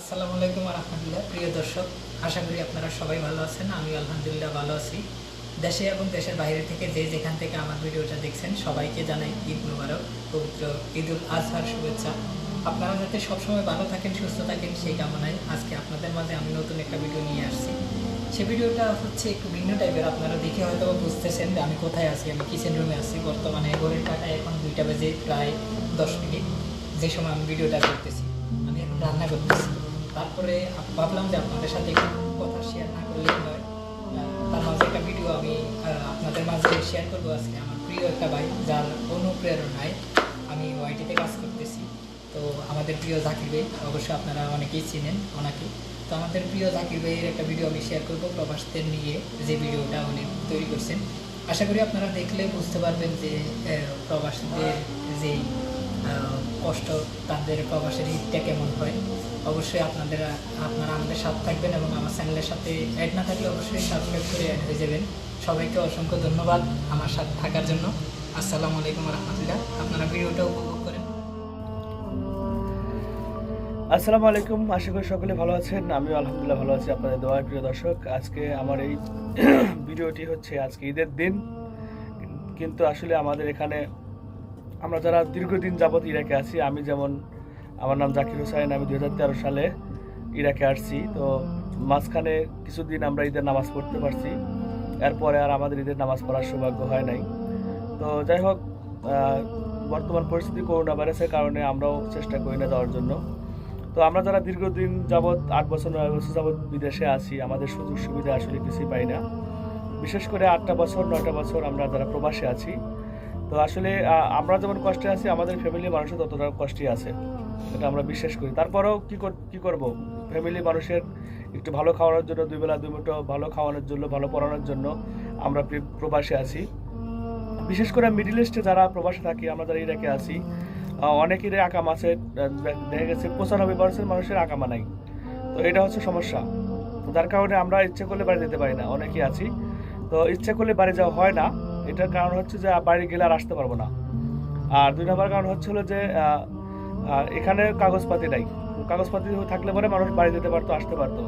আসসালামু আলাইকুম রহমতুল্লাহ প্রিয় দর্শক, আশা করি আপনারা সবাই ভালো আছেন। আমি আলহামদুলিল্লাহ ভালো আছি। দেশে এবং দেশের বাইরে থেকে যে যেখান থেকে আমার ভিডিওটা দেখছেন, সবাইকে জানাই ঈদ মুবারক, পবিত্র ঈদ উল আজহার শুভেচ্ছা। আপনারা যাতে সবসময় ভালো থাকেন, সুস্থ থাকেন, সেই কামনায় আজকে আপনাদের মাঝে আমি নতুন একটা ভিডিও নিয়ে আসছি। সে ভিডিওটা হচ্ছে একটু ভিন্ন টাইপের। আপনারা দেখে হয়তো বুঝতেছেন যে আমি কোথায় আছি। আমি কিচেন রুমে আছি। বর্তমানে ঘরের কাটায় এখন দুইটা বেজে প্রায় দশ মিনিট। যে সময় আমি ভিডিওটা করতেছি, আমি এখন রান্না করতেছি। তারপরে ভাবলাম যে আপনাদের সাথে কথা শেয়ার না করলে আহ, তার মাঝে একটা ভিডিও আমি আপনাদের মাঝে শেয়ার করব আজকে। আমার প্রিয় একটা ভাই যার অনুপ্রেরণায় আমি ওয়াইটিতে কাজ করতেছি। তো আমাদের প্রিয় জাকির ভাই অবশ্যই আপনারা অনেকেই চিনেন ওনাকে। তো আমাদের প্রিয় জাকির ভাইয়ের একটা ভিডিও আমি শেয়ার করব প্রবাসদের নিয়ে যে ভিডিওটা উনি তৈরি করছেন। আশা করি আপনারা দেখলে বুঝতে পারবেন যে প্রবাসীদের যে কষ্ট তাদের প্রবাসের ঈদটা কেমন হয়। অবশ্যই আপনাদের, আপনারা আমাদের সাথে থাকবেন এবং আমার চ্যানেলের সাথে অ্যাড না থাকলে অবশ্যই সাবস্ক্রাইব করে অ্যাড হয়ে যাবেন। সবাইকে অসংখ্য ধন্যবাদ আমার সাথে থাকার জন্য। আসসালামু আলাইকুম রহমতুল্লাহ। আপনারা ভিডিওটা উপভোগ করেন। আসসালামু আলাইকুম। আশা করি সকলে ভালো আছেন। আমিও আলহামদুলিল্লাহ ভালো আছি। আপনাদের দোয়া, প্রিয় দর্শক, আজকে আমার এই ভিডিওটি হচ্ছে আজকে ঈদের দিন। কিন্তু আসলে আমাদের এখানে আমরা যারা দীর্ঘদিন যাবৎ ইরাকে আছি, আমি যেমন আমার নাম জাকির হোসাইন, আমি দু হাজার তেরো সালে ইরাকে আসছি। তো মাঝখানে কিছুদিন আমরা ঈদের নামাজ পড়তে পারছি, এরপরে আর আমাদের ঈদের নামাজ পড়ার সৌভাগ্য হয় নাই। তো যাই হোক বর্তমান পরিস্থিতি করোনা ভাইরাসের কারণে আমরাও চেষ্টা করি না যাওয়ার জন্য। তো আমরা যারা দীর্ঘদিন যাবৎ, আট বছর, নয় বছর যাবৎ বিদেশে আছি, আমাদের সুযোগ সুবিধা আসলে কিছুই পাই না। বিশেষ করে আটটা বছর, নয়টা বছর আমরা যারা প্রবাসে আছি, তো আসলে আমরা যেমন কষ্টে আছি, আমাদের ফ্যামিলি মানুষও ততটা কষ্টে আছে। এটা আমরা বিশ্বাস করি। তারপরেও কি কি করব? ফ্যামিলি মানুষের একটু ভালো খাওয়ানোর জন্য দুই বেলা দুই মুঠো ভালো খাওয়ানোর জন্য ভালো পড়ানোর জন্য আমরা প্রবাসে আছি। বিশেষ করে মিডিল ইস্টে যারা প্রবাসে থাকি আমরা যারা ইরাকে আছি আহ, অনেকেরই আকাম আছে দেখা গেছে পঁচানব্বই পার্সেন্ট মানুষের আকামা নাই। তো এটা হচ্ছে সমস্যা। তো যার কারণে আমরা ইচ্ছে করলে বাড়ি যেতে পারি না অনেকেই আছি। তো ইচ্ছে করলে বাড়ি যাওয়া হয় না। এটার কারণ হচ্ছে যে বাড়ি গেলে আর আসতে পারব না। আর দুই নম্বর কারণ হচ্ছে হলো যে আহ, এখানে কাগজপাতি নাই। কাগজপাতি থাকলে পরে মানুষ বাড়ি যেতে পারতো আসতে পারতো।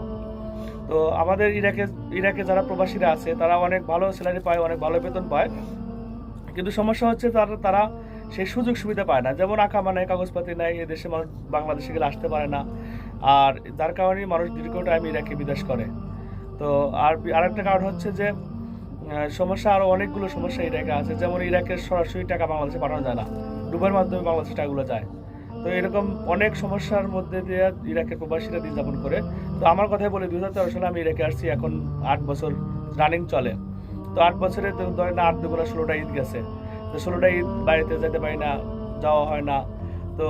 তো আমাদের ইরাকে ইরাকে যারা প্রবাসীরা আছে তারা অনেক ভালো স্যালারি পায় অনেক ভালো বেতন পায়। কিন্তু সমস্যা হচ্ছে তারা তারা সেই সুযোগ সুবিধা পায় না। যেমন আঁকা নাই কাগজপাতি নাই এদেশে মানুষ বাংলাদেশে গেলে আসতে পারে না। আর যার কারণে মানুষ দীর্ঘ টাইম ইরাকে বিদেশ করে। তো আর আরেকটা কারণ হচ্ছে যে সমস্যা আরও অনেকগুলো সমস্যা ইরাকে আছে। যেমন ইরাকের সরাসরি টাকা বাংলাদেশে পাঠানো যায় না। ডুবের মাধ্যমে বাংলাদেশে টাকাগুলো যায়। তো এরকম অনেক সমস্যার মধ্যে দিয়ে ইরাকের প্রবাসীরা দিন যাপন করে। তো আমার কথাই বলি, দুই হাজার সালে আমি ইরাকে আসছি, এখন আট বছর রানিং চলে। তো আট বছরে তো ধরেন আট দুগুলো ষোলোটা ঈদ গেছে। তো ষোলোটা ঈদ বাড়িতে যেতে পারি না, যাওয়া হয় না। তো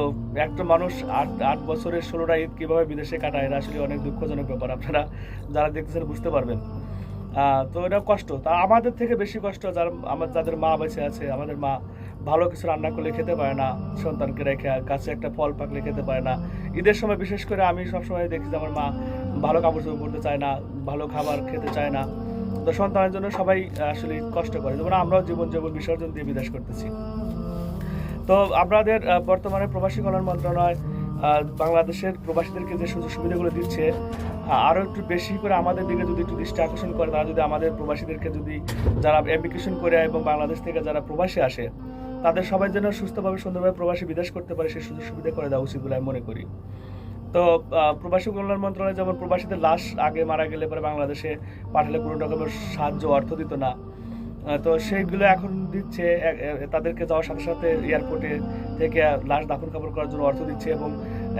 একটা মানুষ আট আট বছরের ষোলোটা ঈদ কীভাবে বিদেশে কাটায়, এটা আসলে অনেক দুঃখজনক ব্যাপার। আপনারা যারা দেখতেছেন বুঝতে পারবেন। তো এটা কষ্ট। তা আমাদের থেকে বেশি কষ্ট যার, আমার, যাদের মা বেঁচে আছে, আমাদের মা ভালো কিছু রান্না করলে খেতে পারে না, সন্তানকে রেখে কাছে একটা ফল পাকলে খেতে পারে না। ঈদের সময় বিশেষ করে আমি সবসময় দেখি যে আমার মা ভালো কাপড় চোপড় পরতে চায় না, ভালো খাবার খেতে চায় না। তো সন্তানের জন্য সবাই আসলে কষ্ট করে। যেমন আমরাও জীবন জীবন বিসর্জন দিয়ে বিদেশ করতেছি। তো আপনাদের বর্তমানে প্রবাসী কল্যাণ মন্ত্রণালয় বাংলাদেশের প্রবাসীদেরকে যে সুযোগ সুবিধাগুলো দিচ্ছে আহ, আরও একটু বেশি করে আমাদের দিকে যদি একটু দৃষ্টি আকর্ষণ করে তারা যদি আমাদের প্রবাসীদেরকে যদি যারা অ্যাপ্লিকেশন করে এবং বাংলাদেশ থেকে যারা প্রবাসী আসে তাদের সবাই যেন সুস্থভাবে সুন্দরভাবে প্রবাসী বিদেশ করতে পারে সেই সুযোগ সুবিধা করে দেওয়া উচিত বলে আমি মনে করি। তো প্রবাসী কল্যাণ মন্ত্রণালয় যেমন প্রবাসীদের লাশ আগে মারা গেলে পরে বাংলাদেশে পাঠালে কোনো রকমের সাহায্য অর্থ দিত না তো সেইগুলো এখন দিচ্ছে তাদেরকে যাওয়ার সাথে সাথে এয়ারপোর্টে থেকে লাশ দাফন কাপড় করার জন্য অর্থ দিচ্ছে এবং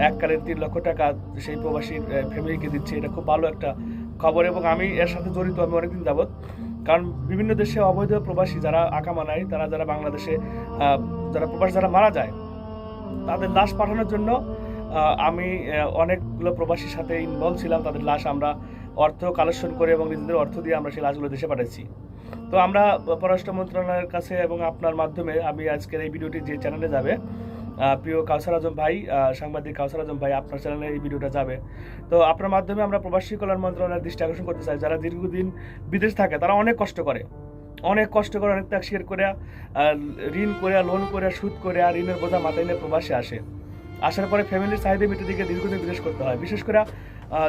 এককালীন তিন লক্ষ টাকা সেই প্রবাসী ফ্যামিলিকে দিচ্ছে। এটা খুব ভালো একটা খবর এবং আমি এর সাথে জড়িত, আমি অনেকদিন যাবত কারণ বিভিন্ন দেশে অবৈধ প্রবাসী যারা আঁকা মানায়, তারা যারা বাংলাদেশে যারা প্রবাসী যারা মারা যায়, তাদের লাশ পাঠানোর জন্য আমি অনেকগুলো প্রবাসীর সাথে ইনভলভ ছিলাম। তাদের লাশ আমরা অর্থ কালেকশন করে এবং নিজেদের অর্থ দিয়ে আমরা সেই লাশগুলো দেশে পাঠাচ্ছি তো আমরা পররাষ্ট্র মন্ত্রণালয়ের কাছে এবং আপনার মাধ্যমে আমি আজকের এই ভিডিওটি যে চ্যানেলে যাবে প্রিয় কাউসার আজম ভাই সাংবাদিক কাউসার আজম ভাই, আপনার চ্যানেলে এই ভিডিওটা যাবে। তো আপনার মাধ্যমে আমরা প্রবাসী কল্যাণ মন্ত্রণালয়ের দৃষ্টি আকর্ষণ করতে চাই। যারা দীর্ঘদিন বিদেশ থাকে, তারা অনেক কষ্ট করে। অনেক কষ্ট করে, অনেক ত্যাগ স্বীকার করে ঋণ করে লোন করে, সুদ করে, আর ঋণের বোঝা মাথায় নিয়ে প্রবাসে আসে। আসার পরে ফ্যামিলির চাহিদা মিটে দিকে দীর্ঘদিন বিদেশ করতে হয়। বিশেষ করে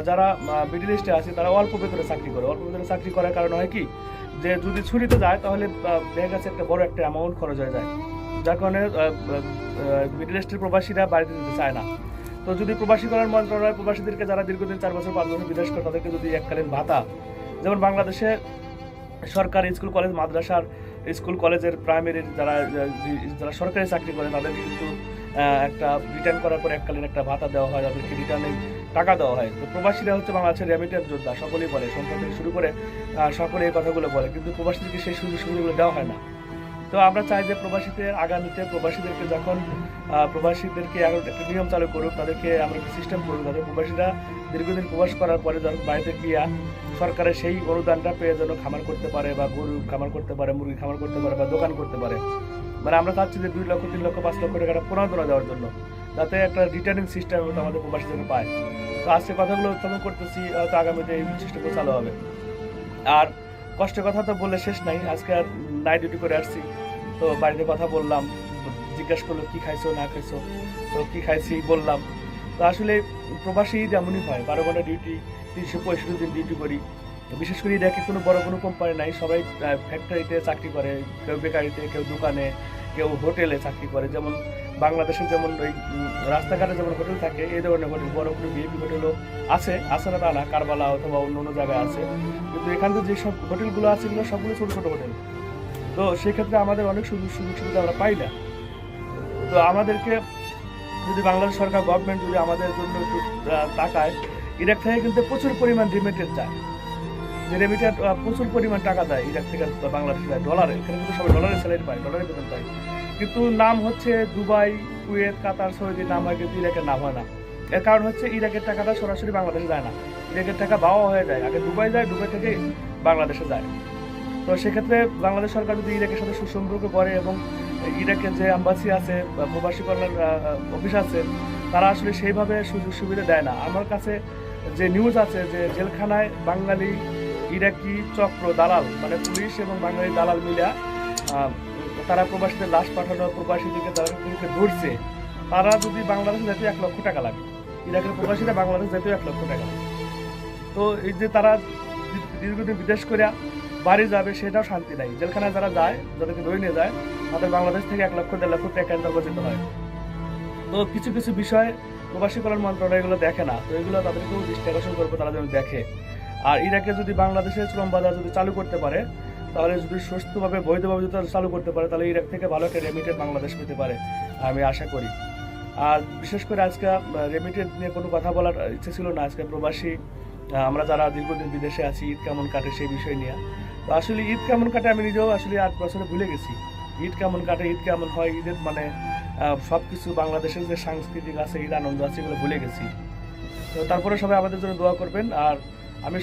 যারা মিডিল ইস্টে আছে, তারা অল্প বেতনে চাকরি করে। অল্প বেতনে চাকরি করার কারণে হয় কি, যে যদি ছুটিতে যায়, তাহলে দেখা গেছে একটা বড় একটা অ্যামাউন্ট খরচ হয়ে যায়। যার কারণে মিডিল ইস্টের প্রবাসীরা বাড়িতে যেতে চায় না। তো যদি প্রবাসী করার মন্ত্রণালয় প্রবাসীদেরকে যারা দীর্ঘদিন চার বছর, পাঁচ বছর বিদেশ করে, তাদেরকে যদি এককালীন ভাতা, যেমন বাংলাদেশে সরকারি স্কুল, কলেজ, মাদ্রাসার স্কুল, কলেজের প্রাইমারির যারা যারা সরকারি চাকরি করে তাদের কিন্তু একটা রিটার্ন করার পর এককালীন একটা ভাতা দেওয়া হয়, তাদেরকে রিটার্নে টাকা দেওয়া হয়। তো প্রবাসীরা হচ্ছে বাংলাদেশের রেমিটেন্স যোদ্ধা, সকলেই বলে, সংখ্যা থেকে শুরু করে সকলে এই কথাগুলো বলে, কিন্তু প্রবাসীদেরকে সেই সুযোগ সুবিধাগুলো দেওয়া হয় না। তো আমরা চাই যে প্রবাসীদের আগামীতে, প্রবাসীদেরকে যখন প্রবাসীদেরকে একটা নিয়ম চালু করুক, তাদেরকে আমরা সিস্টেম করুক, যাতে প্রবাসীরা দীর্ঘদিন প্রবাস করার পরে যখন বাড়িতে গিয়া সরকারের সেই অনুদানটা পেয়ে যেন খামার করতে পারে, বা গরু খামার করতে পারে, মুরগি খামার করতে পারে, বা দোকান করতে পারে। মানে আমরা চাচ্ছি যে দুই লক্ষ, তিন লক্ষ, পাঁচ লক্ষ টাকাটা প্রণোদনা দেওয়ার জন্য। যাতে একটা রিটার্নিং সিস্টেম আমাদের প্রবাসী যেন পায়। তো আজকে কথাগুলো উত্থাপন করতেছি হয়তো আগামীতে এই সিস্টেমগুলো চালু হবে। আর কষ্টের কথা তো বলে শেষ নাই, আজকে আর নাইট ডিউটি করে আসছি। তো বাড়িতে কথা বললাম, জিজ্ঞাসা করল, কি খাইছো, না খাইছো? তো কি খাইছি বললাম। তো আসলে প্রবাসী ঈদ এমনই হয়, বারো ঘণ্টা ডিউটি তিনশো পঁয়ষট্টি দিন ডিউটি করি। তো বিশেষ করে দেখি কোনো বড় কোনো কোম্পানি নাই, সবাই ফ্যাক্টরিতে চাকরি করে, কেউ বেকারিতে, কেউ দোকানে, কেউ হোটেলে চাকরি করে। যেমন বাংলাদেশে যেমন ওই রাস্তাঘাটে যেমন হোটেল থাকে এই ধরনের হোটেল, বড় কোনো বিএপি হোটেলও আছে আছে না তা না, কারবালা অথবা অন্য অন্য জায়গায় আছে। কিন্তু এখানে যে সব হোটেলগুলো আছে এগুলো সবগুলো ছোটো ছোটো হোটেল। তো সেক্ষেত্রে আমাদের অনেক সুযোগ সুযোগ সুবিধা আমরা পাই না। তো আমাদেরকে যদি বাংলাদেশ সরকার গভর্নমেন্ট যদি আমাদের জন্য একটু তাকায়, ইরাক থেকে কিন্তু প্রচুর পরিমাণ রিমিটেড চায়। যে রেমিটেড প্রচুর পরিমাণ টাকা দেয় ইরাক থেকে বাংলাদেশ ডলারে এখানে কিন্তু সবাই ডলারের স্যালারি পায় ডলারের বেতন পায়। কিন্তু নাম হচ্ছে দুবাই, কুয়েত, কাতার সৌদি নাম হয় কিন্তু ইরাকের নাম হয় না। এর কারণ হচ্ছে ইরাকের টাকাটা সরাসরি বাংলাদেশে যায় না। ইরাকের টাকা বাওয়া হয়ে যায়। আগে দুবাই যায়, দুবাই থেকে বাংলাদেশে যায়। তো সেক্ষেত্রে বাংলাদেশ সরকার যদি ইরাকের সাথে সুসম্পর্ক করে এবং ইরাকের যে আম্বাসি আছে, বা প্রবাসী কল্যাণ অফিস আছে, তারা আসলে সেইভাবে সুযোগ সুবিধা দেয় না। আমার কাছে যে নিউজ আছে যে জেলখানায় বাঙালি ইরাকি চক্র, দালাল মানে পুলিশ এবং বাঙালি দালাল মিলা তারা প্রবাসীদের লাশ পাঠানো প্রবাসীদেরকে তাদেরকে ধরছে, তারা যদি বাংলাদেশে যেতে এক লক্ষ টাকা লাগে। ইরাকের প্রবাসীরা বাংলাদেশ যেতেও এক লক্ষ টাকা লাগে। তো এই যে তারা দীর্ঘদিন বিদেশ করে বাড়ি যাবে, সেটাও শান্তি নাই। জেলখানায় যারা যায়, যাদেরকে ধরে নিয়ে যায়, তাদের বাংলাদেশ থেকে এক লক্ষ, দেড় লক্ষ টাকা যেতে হয়। তো কিছু কিছু বিষয় প্রবাসী কল্যাণ মন্ত্রণালয় এগুলো দেখে না। তো এগুলো তাদেরকেও দৃষ্টি আকর্ষণ করবে, তারা যেন দেখে। আর ইরাকে যদি বাংলাদেশের শ্রম বাজার যদি চালু করতে পারে তাহলে যদি সুস্থভাবে, বৈধভাবে যদি চালু করতে পারে, তাহলে ইরাক থেকে ভালো একটা রেমিটেড বাংলাদেশ পেতে পারে, আমি আশা করি। আর বিশেষ করে আজকে রেমিটেড নিয়ে কোনো কথা বলার ইচ্ছে ছিল না। আজকে প্রবাসী আমরা যারা দীর্ঘদিন বিদেশে আছি, ঈদ কেমন কাটে সেই বিষয় নিয়ে। তো আসলে ঈদ কেমন কাটে আমি নিজেও আসলে আট বছরে ভুলে গেছি। ঈদ কেমন কাটে, ঈদ কেমন হয়, ঈদের মানে সব কিছু বাংলাদেশের যে সাংস্কৃতিক আছে, ঈদ, আনন্দ আছে, এগুলো ভুলে গেছি। তো তারপরে সবাই আমাদের জন্য দোয়া করবেন। আর আমি